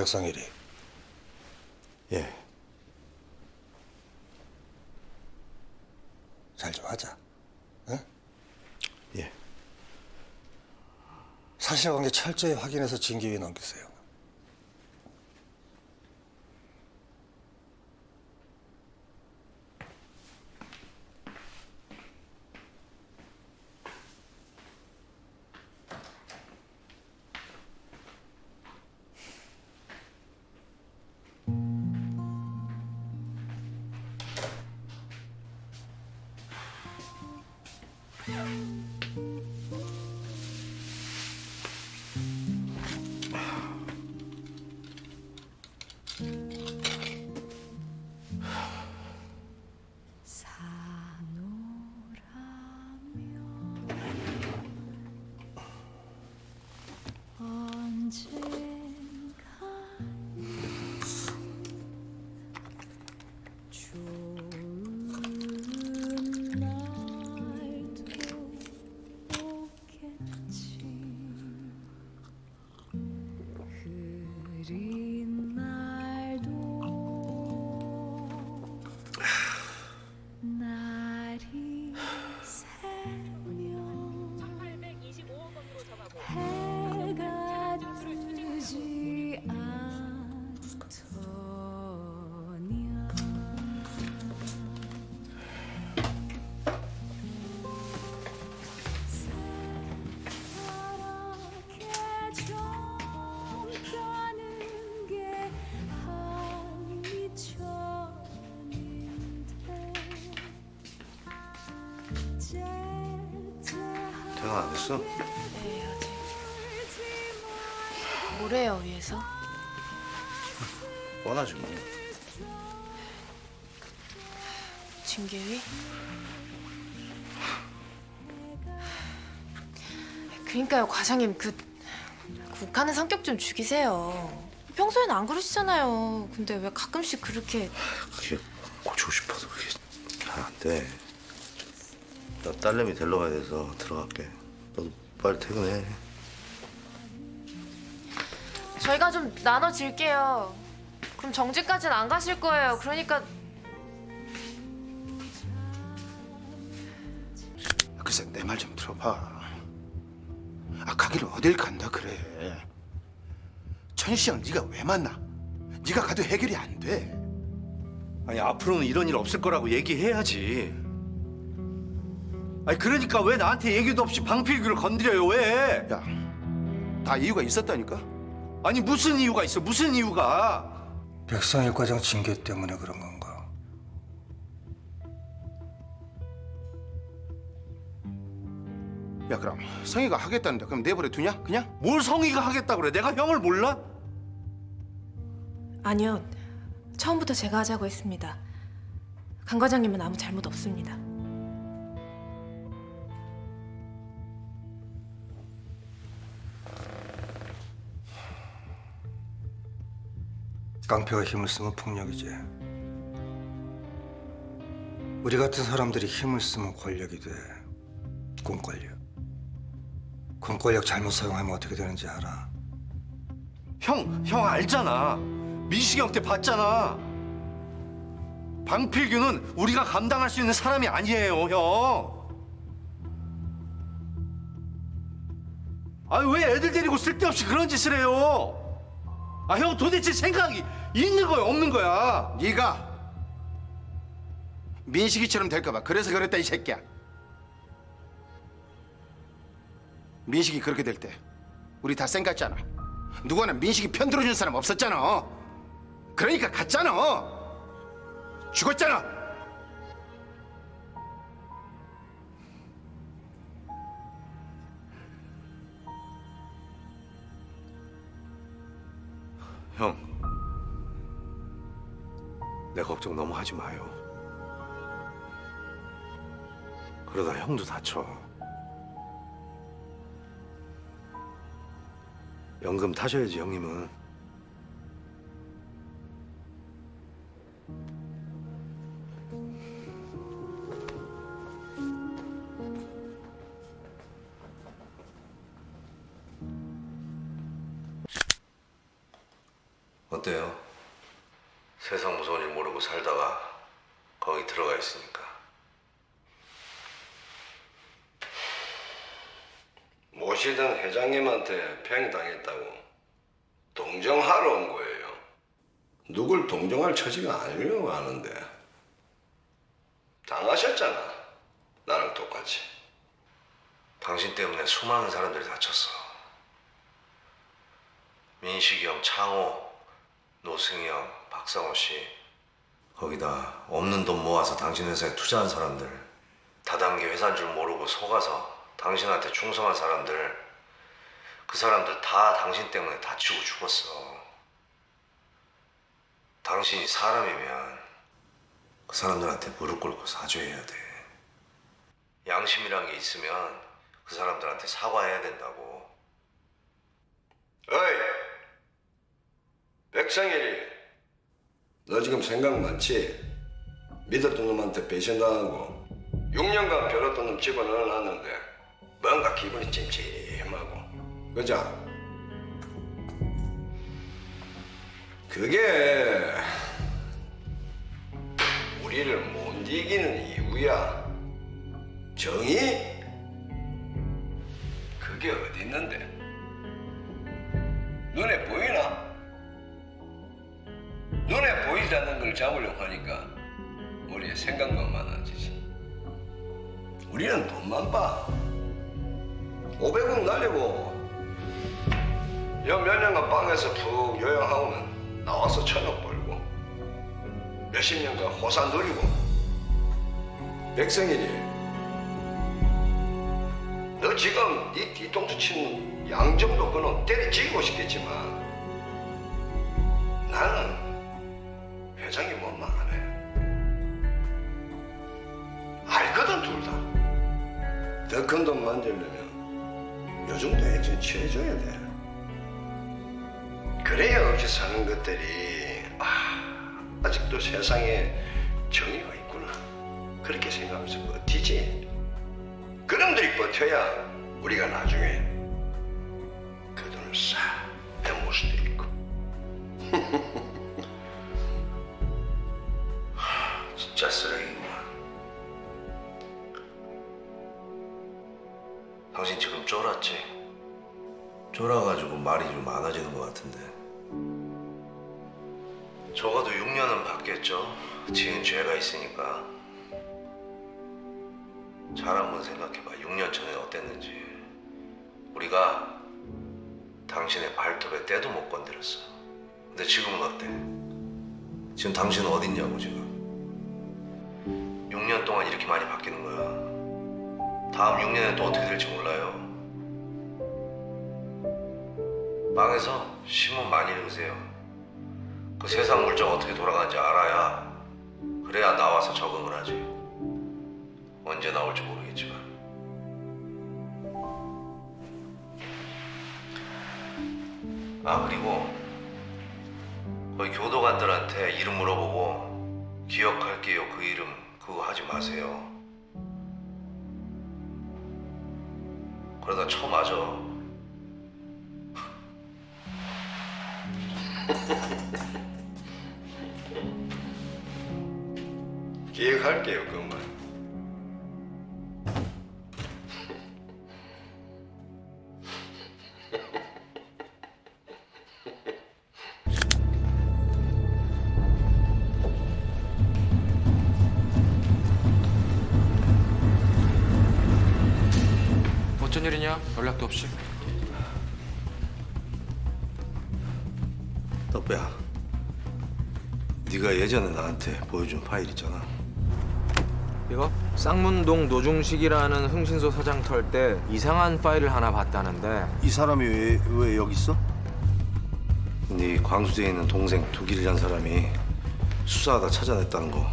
백성일이 예. 잘 좀 하자. 응? 예. 사실관계 철저히 확인해서 징계위에 넘기세요. 그 했어? 네, 아직. 뭐래요, 위에서? 뻔하지 뭐. 징계위? 그러니까요, 과장님 그 국하는 성격 좀 죽이세요. 평소에는 안 그러시잖아요. 근데 왜 가끔씩 그렇게 그게 고치고 싶어서 그게 잘 안 돼. 나 딸내미 데리러 가야 돼서 들어갈게. 너도 빨리 퇴근해. 저희가 좀 나눠질게요. 그럼 정지까지는 안 가실 거예요. 그러니까 글쎄 내 말 좀 들어봐. 아 가기를 어딜 간다 그래. 천시영 네가 왜 만나? 네가 가도 해결이 안 돼. 아니 앞으로는 이런 일 없을 거라고 얘기해야지. 아니 그러니까 왜 나한테 얘기도 없이 방필규를 건드려요 왜? 야, 다 이유가 있었다니까. 아니 무슨 이유가 있어 무슨 이유가? 백성일 과장 징계 때문에 그런 건가? 야 그럼 성희가 하겠다는데 그럼 내버려 두냐? 그냥? 뭘 성의가 하겠다 그래? 내가 형을 몰라? 아니요. 처음부터 제가 하자고 했습니다. 강 과장님은 아무 잘못 없습니다. 깡패가 힘을 쓰면 폭력이지. 우리 같은 사람들이 힘을 쓰면 권력이 돼. 공권력. 공권력 잘못 사용하면 어떻게 되는지 알아? 형, 형 알잖아. 민식이 형때 봤잖아. 방필규는 우리가 감당할 수 있는 사람이 아니에요, 형. 아니 왜 애들 데리고 쓸데없이 그런 짓을 해요? 아, 형 도대체 생각이 있는 거야, 없는 거야? 네가 민식이처럼 될까봐 그래서 그랬다 이 새끼야. 민식이 그렇게 될 때 우리 다 쌩갔잖아. 누구나 민식이 편 들어준 사람 없었잖아. 그러니까 갔잖아. 죽었잖아. 형, 내 걱정 너무 하지 마요. 그러다 형도 다쳐. 연금 타셔야지 형님은. 어때요? 모르고 살다가 거기 들어가 있으니까. 모시던 회장님한테 팽당했다고 동정하러 온 거예요. 누굴 동정할 처지가 아니려고 하는데 당하셨잖아. 나랑 똑같이. 당신 때문에 수많은 사람들이 다쳤어. 민식이 형, 창호, 노승희 형, 박상호 씨. 거기다 없는 돈 모아서 당신 회사에 투자한 사람들. 다단계 회사인 줄 모르고 속아서 당신한테 충성한 사람들. 그 사람들 다 당신 때문에 다치고 죽었어. 당신이 사람이면 그 사람들한테 무릎 꿇고 사죄해야 돼. 양심이란 게 있으면 그 사람들한테 사과해야 된다고. 어이, 백상일이, 너 지금 생각 많지? 믿었던 놈한테 배신당하고 6년간 벼렀던 놈 집어넣어놨는데 뭔가 기분이 찜찜하고 그죠? 그게 우리를 못 이기는 이유야 정의? 그게 어디 있는데? 눈에 보이나? 눈에 보이지 않는 걸 잡으려고 하니까 머리에 생각만 많아지지. 우리는 돈만 봐. 500억 날리고 여몇 년간 방에서 푹 요양하고는 나와서 천억 벌고 몇십 년간 호사 누리고 백성일이 너 지금 네 뒤통수 치는 양정도 그놈 때려치고 싶겠지만 돈 만들려면 요 정도 액션 취해줘야 돼. 그래야 없이 사는 것들이 아, 아직도 세상에 정의가 있구나. 그렇게 생각하면서 버티지. 그놈들이 버텨야 우리가 나중에 그 돈을 싹 빼먹을 수도 있고. 진짜 쓰레기 쫄았지? 쫄아가지고 말이 좀 많아지는 것 같은데. 적어도 6년은 받겠죠. 지은 죄가 있으니까. 잘 한번 생각해봐. 6년 전에 어땠는지. 우리가 당신의 발톱에 때도 못 건드렸어. 근데 지금은 어때? 지금 당신은 어딨냐고 지금. 6년 동안 이렇게 많이 바뀌는 거야. 다음 6년엔 또 어떻게 될지 몰라요. 방에서 신문 많이 읽으세요. 그 세상 물정 어떻게 돌아가는지 알아야 그래야 나와서 적응을 하지. 언제 나올지 모르겠지만. 아 그리고 거기 교도관들한테 이름 물어보고 기억할게요 그 이름 그거 하지 마세요. 그러다 처음 맞아. 기억할게요, 그만. 어쩐 일이냐? 연락도 없이. 야. 네가 예전에 나한테 보여준 파일 있잖아. 이거 쌍문동 노중식이라는 흥신소 사장 털 때 이상한 파일을 하나 봤다는데 이 사람이 왜, 왜 여기 있어? 네 광주대에 있는 동생 두길이란 사람이 수사하다 찾아냈다는 거.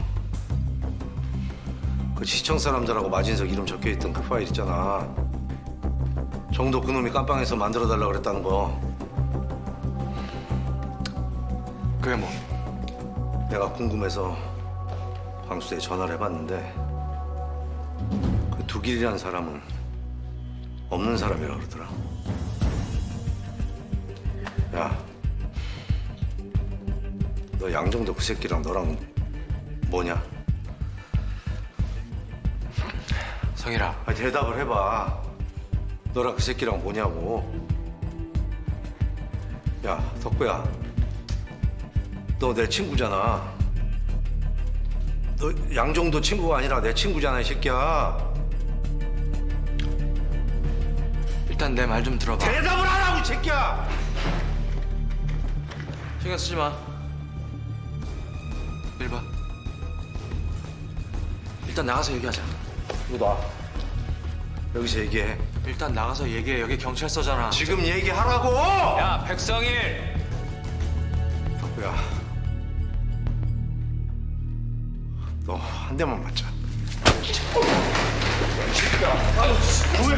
그 시청 사람들하고 마진석 이름 적혀 있던 그 파일 있잖아. 정도 그놈이 깜빵에서 만들어 달라고 그랬다는 거. 그게 뭐? 내가 궁금해서 광수대에 전화를 해봤는데 그 두길이라는 사람은 없는 사람이라 그러더라. 야, 너 양정도 그 새끼랑 너랑 뭐냐? 성일아 아 대답을 해봐. 너랑 그 새끼랑 뭐냐고. 야 덕구야. 너 내 친구잖아. 너 양정도 친구가 아니라 내 친구잖아 이 새끼야. 일단 내 말 좀 들어봐 대답을 하라고 이 새끼야. 신경 쓰지 마 1번 일단 나가서 얘기하자 이거 놔. 여기서 얘기해. 일단 나가서 얘기해 여기 경찰서잖아 지금 얘기하라고. 야 백성일 덕구야. 한 대만 맞자. 무비 무비